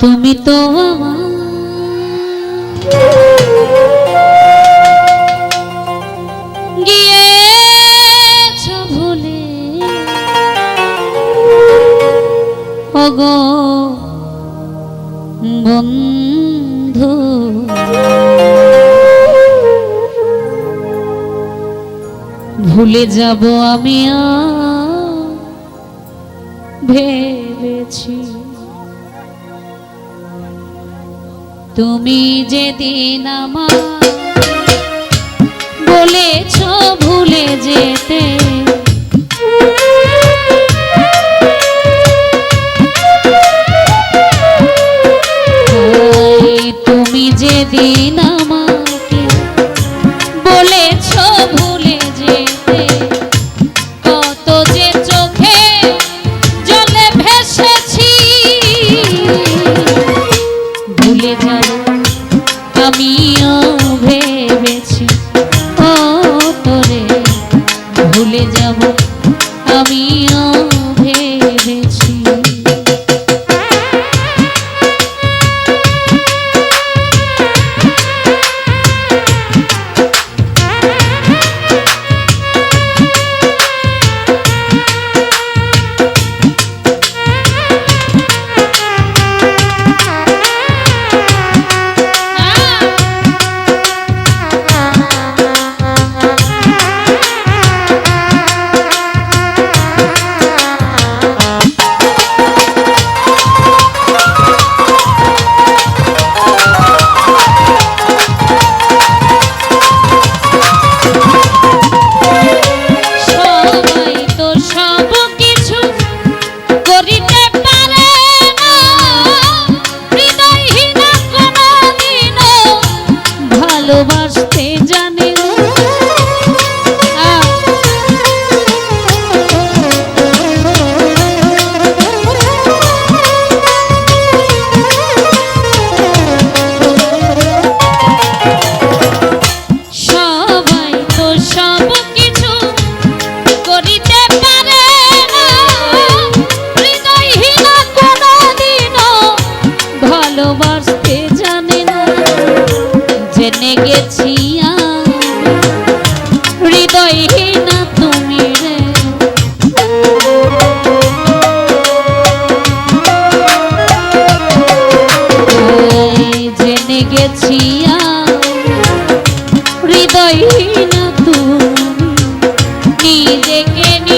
তুমি তো গিয়েছ ভুলে। ওগো বন্ধু। ভুলে যাব আমি ভেবেছি। তুমি যেদিন আমার বলেছ ভুলে যেতে তুমি যেদিন ভালোবাসতে নিজেকে নি।